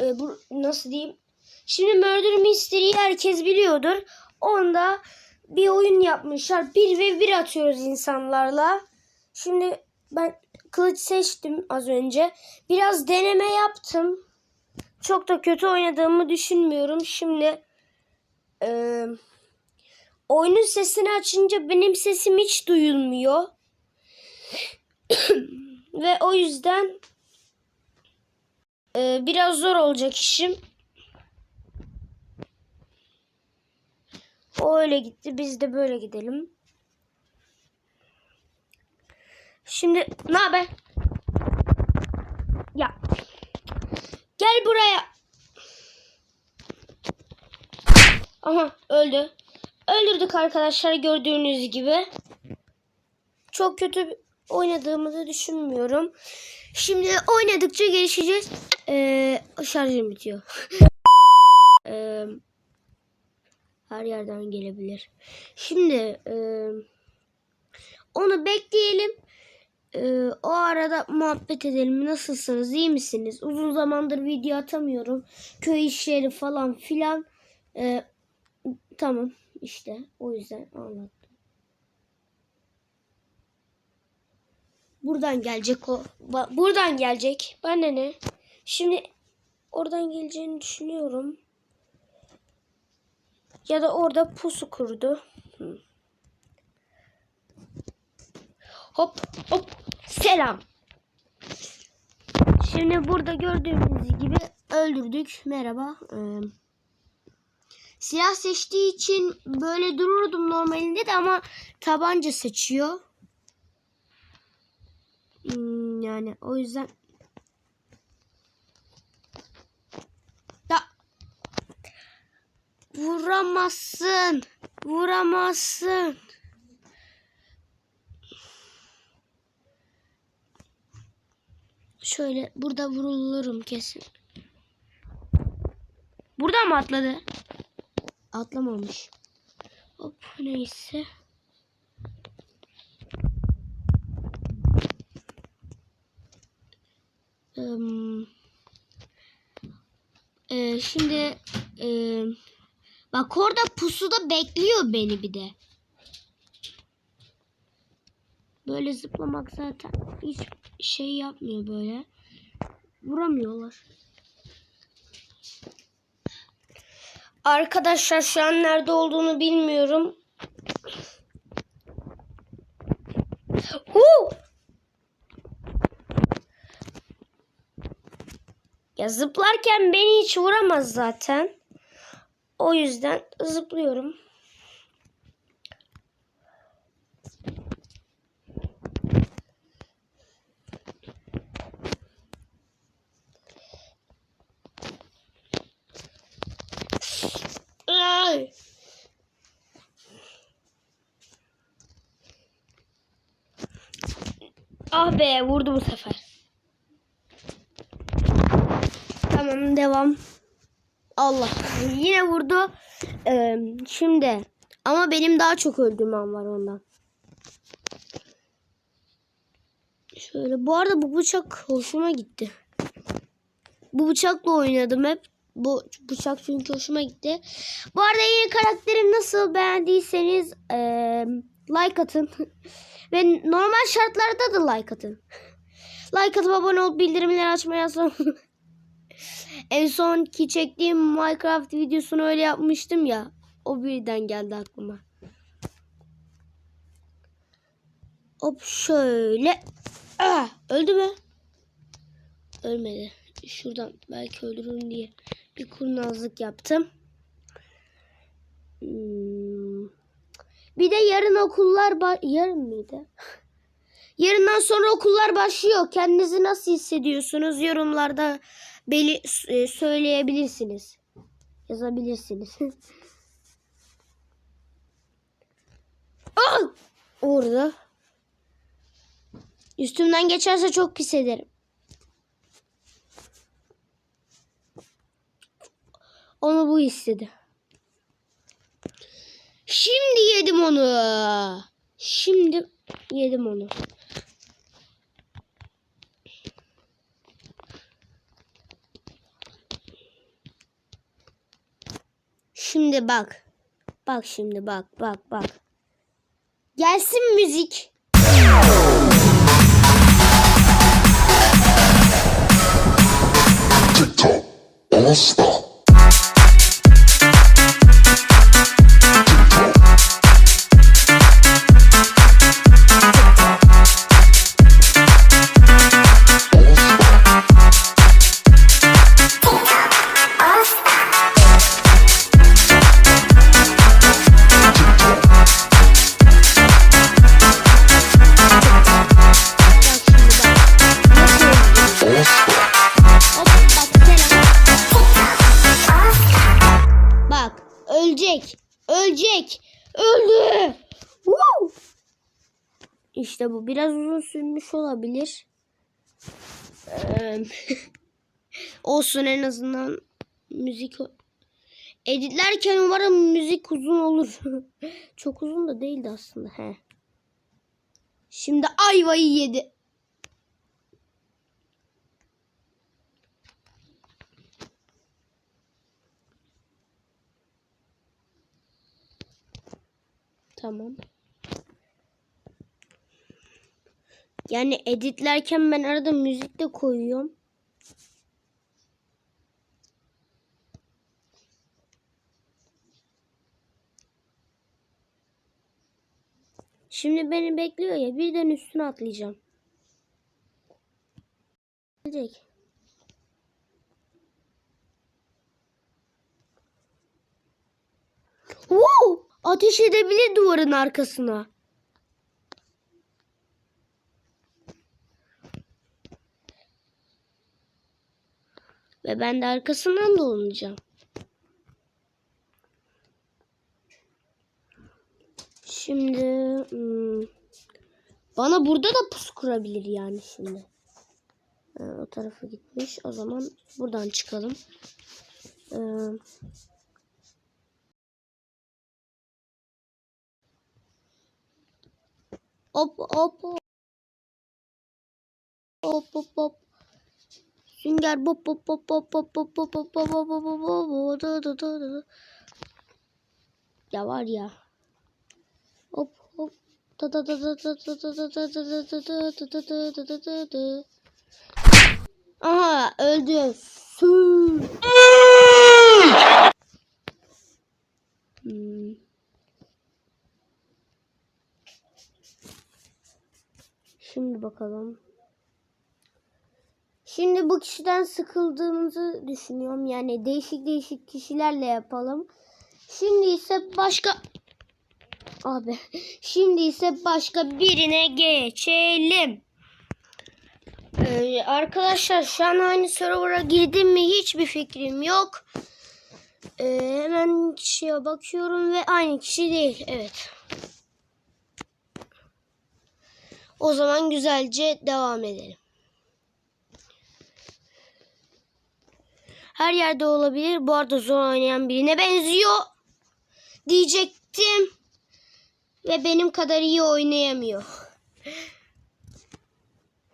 e, bu, nasıl diyeyim? Şimdi Murder Mystery'yi herkes biliyordur. Onda bir oyun yapmışlar. Bir ve bir atıyoruz insanlarla. Şimdi ben kılıç seçtim az önce. Biraz deneme yaptım. Çok da kötü oynadığımı düşünmüyorum. Şimdi e, oyunun sesini açınca benim sesim hiç duyulmuyor. Ve o yüzden e, biraz zor olacak işim. O öyle gitti. Biz de böyle gidelim. Şimdi ne haber? Ya. Gel buraya. Aha öldü. Öldürdük arkadaşlar gördüğünüz gibi. Çok kötü oynadığımı da düşünmüyorum. Şimdi oynadıkça gelişeceğiz. Ee, şarjım bitiyor. Ee, her yerden gelebilir. Şimdi e, onu bekleyelim. E, o arada muhabbet edelim. Nasılsınız? iyi misiniz? Uzun zamandır video atamıyorum. Köy işleri falan filan. E, tamam işte o yüzden anlattım. Buradan gelecek o. Ba- Buradan gelecek. Bana ne? Şimdi oradan geleceğini düşünüyorum. Ya da orada pusu kurdu. Hop hop selam. Şimdi burada gördüğünüz gibi öldürdük. Merhaba. Ee, silah seçtiği için böyle dururdum normalinde de ama tabanca seçiyor. Hmm, yani o yüzden da vuramazsın. Vuramazsın. Şöyle burada vurulurum kesin. Burada mı atladı? Atlamamış. Hop neyse. Im, e, şimdi e, bak orada pusuda bekliyor beni bir de. Böyle zıplamak zaten hiç şey yapmıyor böyle. Vuramıyorlar. Arkadaşlar şu an nerede olduğunu bilmiyorum. Huu! Ya zıplarken beni hiç vuramaz zaten. O yüzden zıplıyorum. Ah be vurdu bu sefer. Tamam devam. Allah yine vurdu. Ee, şimdi ama benim daha çok öldüğüm an var ondan. Şöyle bu arada bu bıçak hoşuma gitti. Bu bıçakla oynadım hep. Bu bıçak çünkü hoşuma gitti. Bu arada yeni karakterim nasıl beğendiyseniz eee, like atın. Ve normal şartlarda da like atın. Like atıp abone olup bildirimleri açmayı asla En son ki çektiğim Minecraft videosunu öyle yapmıştım ya. O birden geldi aklıma. Hop şöyle. Ah, öldü mü? Ölmedi. Şuradan belki öldürürüm diye bir kurnazlık yaptım. Hmm. Bir de yarın okullar yarın mıydı? Yarından sonra okullar başlıyor. Kendinizi nasıl hissediyorsunuz? Yorumlarda beli e, söyleyebilirsiniz. Yazabilirsiniz. Orada. Üstümden geçerse çok pis ederim. Onu bu istedi. Şimdi yedim onu. Şimdi yedim onu. Şimdi bak. Bak şimdi bak bak bak. Gelsin müzik. TikTok, all stop. Bu biraz uzun sürmüş olabilir. Olsun en azından müzik editlerken umarım müzik uzun olur. Çok uzun da değildi aslında. He. Şimdi ayvayı yedi. Tamam. Yani editlerken ben arada müzik de koyuyorum. Şimdi beni bekliyor ya birden üstüne atlayacağım. Direkt. Wow! Ateş edebilir duvarın arkasına. Ve ben de arkasından dolanacağım. Şimdi hmm, bana burada da pus kurabilir yani şimdi. O tarafa gitmiş. O zaman buradan çıkalım. Ee, hop hop. Hop hop hop. Sünger bop bop bop bop bop bop bop bop bop bop bop bop bop da. Ya var ya. Hop hop. Aha öldü. Sü. Hmm. Şimdi bakalım. Şimdi bu kişiden sıkıldığımızı düşünüyorum. Yani değişik değişik kişilerle yapalım. Şimdi ise başka abi şimdi ise başka birine geçelim. Ee, arkadaşlar şu an aynı server'a girdim mi hiçbir fikrim yok. Ee, hemen kişiye bakıyorum ve aynı kişi değil. Evet. O zaman güzelce devam edelim. Her yerde olabilir. Bu arada zor oynayan birine benziyor. Diyecektim. Ve benim kadar iyi oynayamıyor.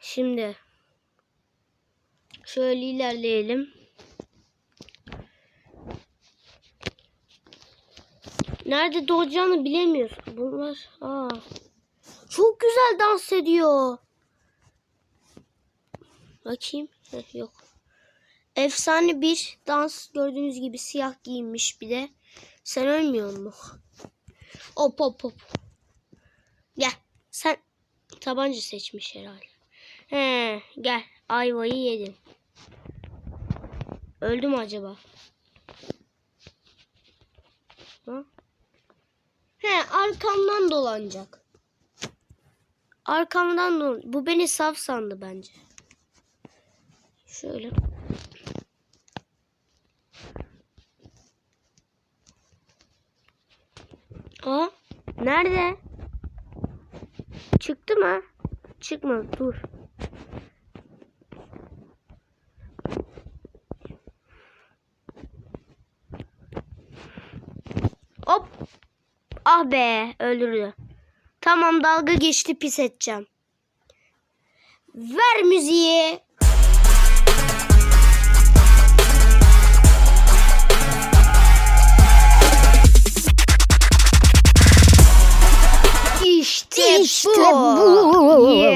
Şimdi. Şöyle ilerleyelim. Nerede doğacağını bilemiyoruz. Bunlar. Aa. Çok güzel dans ediyor. Bakayım. Heh, yok. Efsane bir dans gördüğünüz gibi siyah giyinmiş bir de. Sen ölmüyor mu? Hop hop hop. Gel. Sen tabanca seçmiş herhalde. He, gel. Ayvayı yedin. Öldü mü acaba? Ha? He, arkamdan dolanacak. Arkamdan dolan. Bu beni saf sandı bence. Şöyle. Aa, nerede? Çıktı mı? Çıkmadı. Dur. Hop. Ah be, öldürdü. Tamam dalga geçti pis edeceğim. Ver müziği. İşte bu.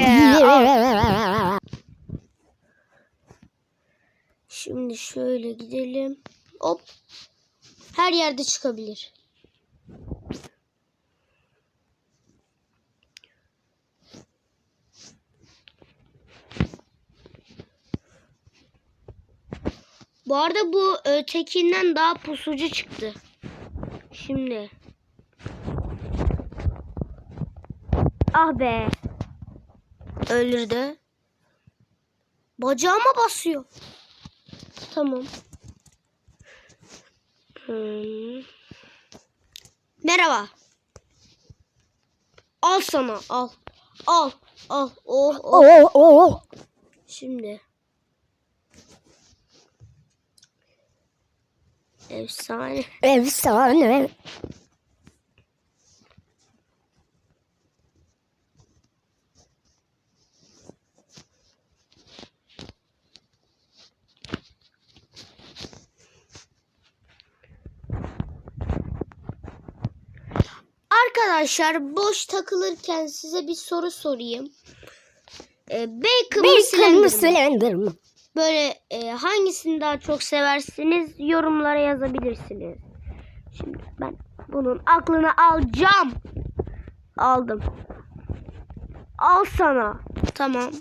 Şimdi şöyle gidelim. Hop. Her yerde çıkabilir. Bu arada bu e, ötekinden daha pusucu çıktı. Şimdi Ah be. Öldürdü. Bacağıma basıyor. Tamam. Hmm. Merhaba. Al sana al. Al. Al. Oh, oh. Oo oo. Şimdi. Efsane. Efsane. Arkadaşlar boş takılırken size bir soru sorayım. Ee, bacon, mı, Bir Slender mi? slender mi? Böyle e, hangisini daha çok seversiniz yorumlara yazabilirsiniz. Şimdi ben bunun aklını alacağım. Aldım. Al sana. Tamam.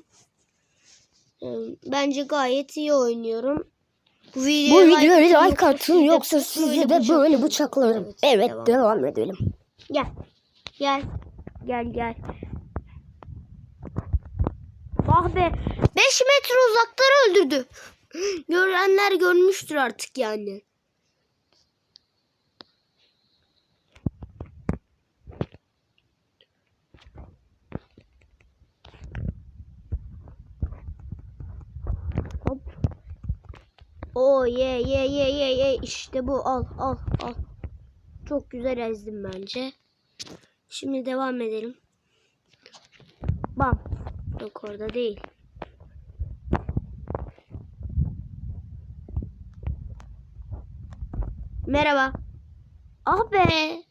Ee, Bence gayet iyi oynuyorum. Bu Bu videoya videoya atın, like atın yoksa sizi de böyle bıçaklarım. Evet devam edelim. Gel. Gel. Gel gel. Ah be. 5 metre uzaktan öldürdü. Görenler görmüştür artık yani. Hop. Oo ye ye ye ye ye işte bu al al al. Çok güzel ezdim bence. Şimdi devam edelim. Bam. Yok orada değil. Merhaba. Ah be.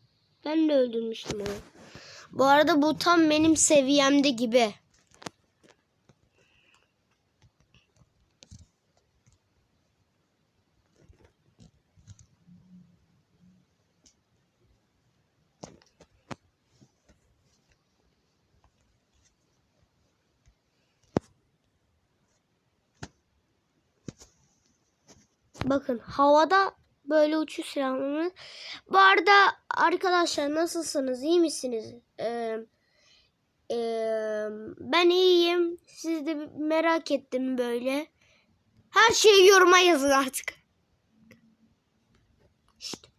Ben de öldürmüştüm onu. Bu arada bu tam benim seviyemde gibi. Bakın havada böyle uçuş silahlarımız. Bu arada arkadaşlar nasılsınız? İyi misiniz? Ee, e, ben iyiyim. Siz de merak ettim böyle. Her şeyi yoruma yazın artık. İşte.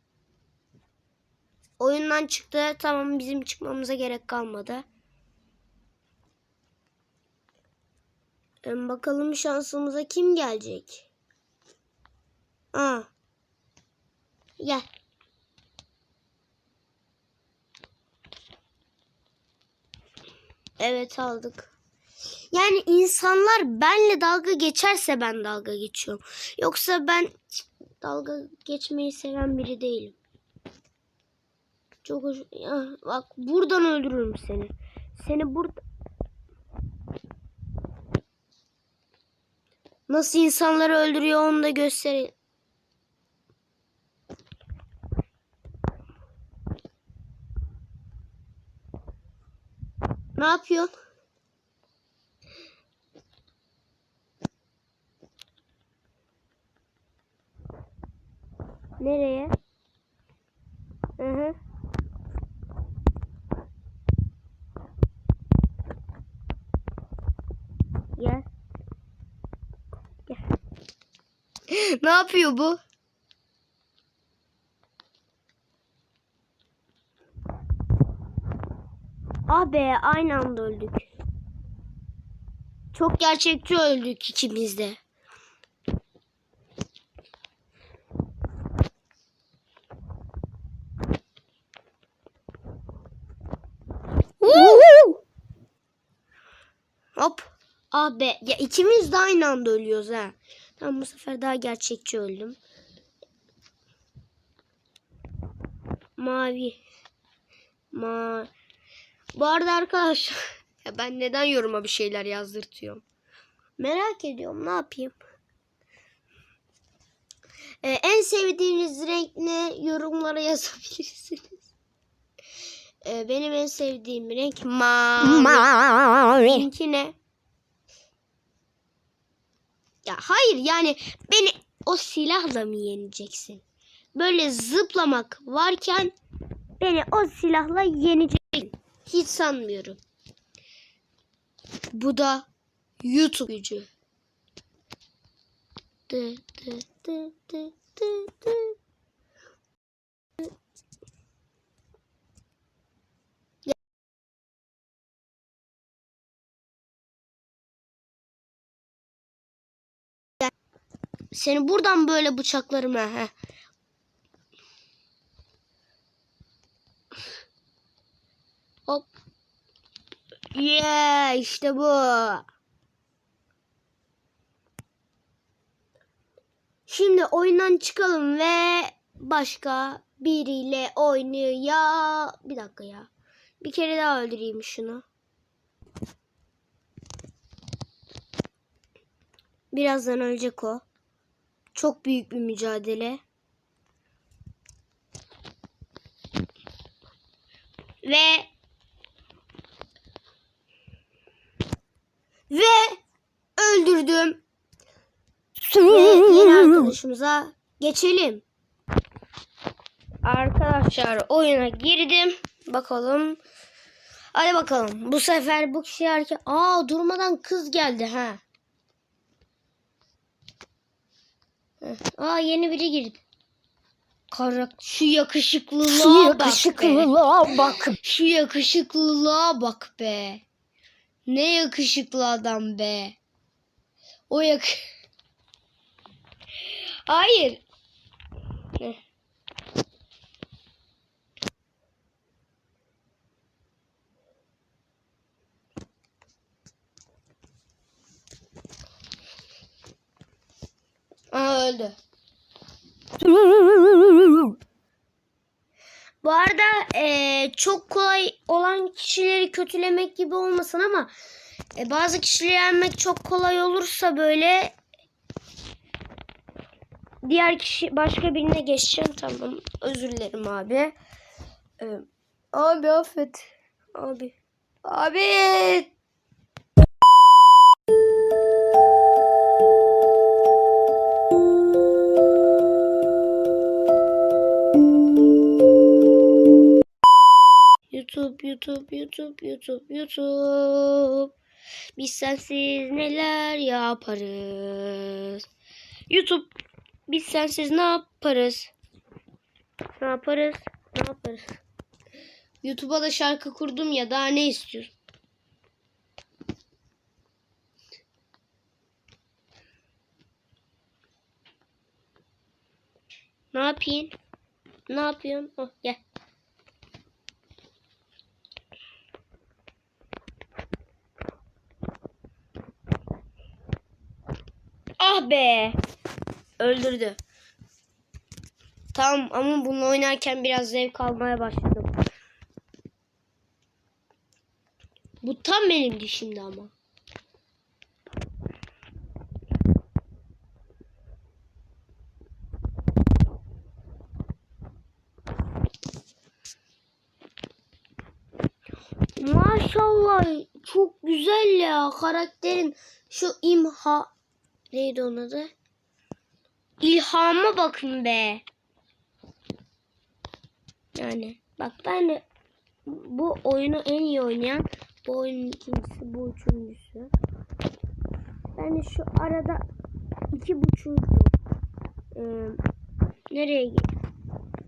Oyundan çıktı. Tamam bizim çıkmamıza gerek kalmadı. Bakalım şansımıza kim gelecek? Aa. Gel. Evet aldık. Yani insanlar benle dalga geçerse ben dalga geçiyorum. Yoksa ben dalga geçmeyi seven biri değilim. Çok hoş. Ya, bak buradan öldürürüm seni. Seni burada. Nasıl insanları öldürüyor onu da göstereyim. Ne yapıyorsun? Nereye? Hı hı. Gel. Gel. ne yapıyor bu? Ah be aynı anda öldük. Çok gerçekçi öldük ikimiz de. Hop. Be. Ya ikimiz de aynı anda ölüyoruz ha. Tamam bu sefer daha gerçekçi öldüm. Mavi. Ma. Bu arada arkadaşlar ya ben neden yoruma bir şeyler yazdırtıyorum? Merak ediyorum ne yapayım? Ee, en sevdiğiniz renk ne? Yorumlara yazabilirsiniz. Ee, benim en sevdiğim renk mavi. Mavi. Seninki ne? Ya hayır yani beni o silahla mı yeneceksin? Böyle zıplamak varken beni o silahla yeneceksin. Hiç sanmıyorum. Bu da YouTube gücü. Seni buradan böyle bıçaklarım ha. Hop. Yeah işte bu. Şimdi oyundan çıkalım ve başka biriyle oynuyor. Bir dakika ya. Bir kere daha öldüreyim şunu. Birazdan ölecek o. Çok büyük bir mücadele. Ve ve öldürdüm. Ve yeni arkadaşımıza geçelim. Arkadaşlar oyuna girdim. Bakalım. Hadi bakalım. Bu sefer bu kişi erkek. Aa durmadan kız geldi ha. Aa yeni biri girdi. Karak şu yakışıklılığa Şu bak be. yakışıklılığa bak. Şu yakışıklılığa bak be. Ne yakışıklı adam be. O yak... Hayır. Heh. Aa öldü. Bu arada eee, çok kolay olan kişileri kötülemek gibi olmasın ama e, bazı kişileri yenmek çok kolay olursa böyle diğer kişi başka birine geçeceğim tamam özür dilerim abi. Ee, abi affet. Abi. Abi. YouTube, YouTube, YouTube, YouTube, YouTube. Biz sensiz neler yaparız? YouTube, biz sensiz ne yaparız? Ne yaparız? Ne yaparız? YouTube'a da şarkı kurdum ya daha ne istiyorsun? Ne yapayım? Ne yapıyorsun? Oh gel. Ah be. Öldürdü. Tamam ama bunu oynarken biraz zevk almaya başladım. Bu tam benim dişimdi ama. Maşallah çok güzel ya karakterin şu imha neydi onun adı? İlhama bakın be. Yani bak ben de bu oyunu en iyi oynayan bu oyunun ikincisi bu üçüncüsü. Ben de şu arada iki buçuk ee, nereye git?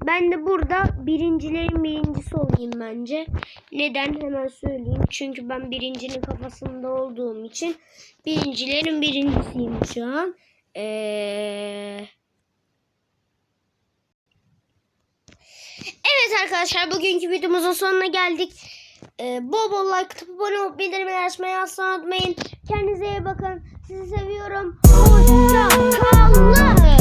Ben de burada birincilerin birincisi olayım bence. Neden hemen söyleyeyim. Çünkü ben birincinin kafasında olduğum için birincilerin birincisiyim şu an. Ee... Evet arkadaşlar bugünkü videomuzun sonuna geldik. Ee, bol bol like atıp abone olup bildirimleri açmayı asla unutmayın. Kendinize iyi bakın. Sizi seviyorum. Hoşça